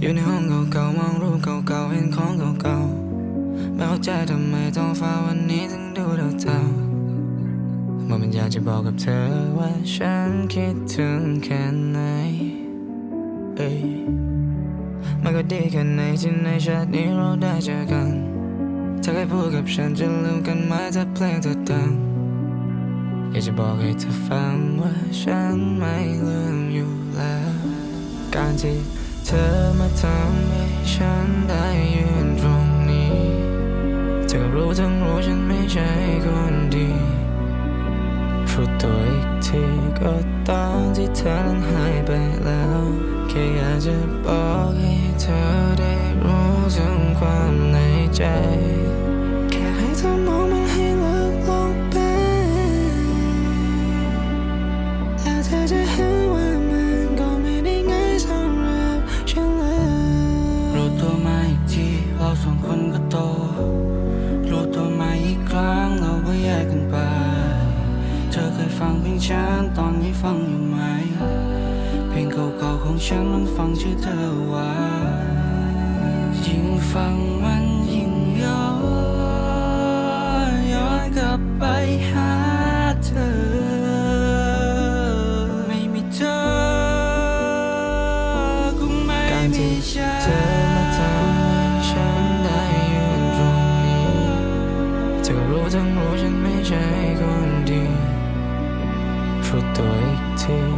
อยู่ในห้องเก่าๆมองรูปเก่าๆเห็นของเก่าๆไม่เข้าใจทำไมท้องฟ้าวันนี้ถึงดูเท่าๆมันอยากจะบอกกับเธอว่าฉันคิดถึงแค่ไหนเอ้ยมันก็ดีแค่ไหนที่ในชาตินี้เราได้เจอกันเธอเคยพูดกับฉันจะลืมกันไหมถ้าเพลงเธอดังอยากจะบอกให้เธอฟังว่าฉันไม่ลืมอยู่ แล้ว การที่เธอมาทำให้ฉันได้ยืนตรงนี้เธอรู้ทั้งรู้ฉันไม่ใช่คนดีรู้ตัวอีกทีก็ตอนที่เธอนั้นหายไปแล้วแค่อยากจะบอกให้เธอได้รู้ถึงความในใจ แค่ให้เธอมอง งเพลงฉันตอนนี้ฟังอยู่ไหม เพลงเก่าๆของฉันมันฟังชื่อเธอไว้ยิ่งฟังมันยิ่งย้อนย้อนกลับไปหาเธอ ไม่มีเธอคงไม่การมีที่ฉัเธอมาทำให้ฉันได้ยืนตรงนี้เธอรู้ทั้งรู้ฉันไม่ใช่คนดี รู้ตั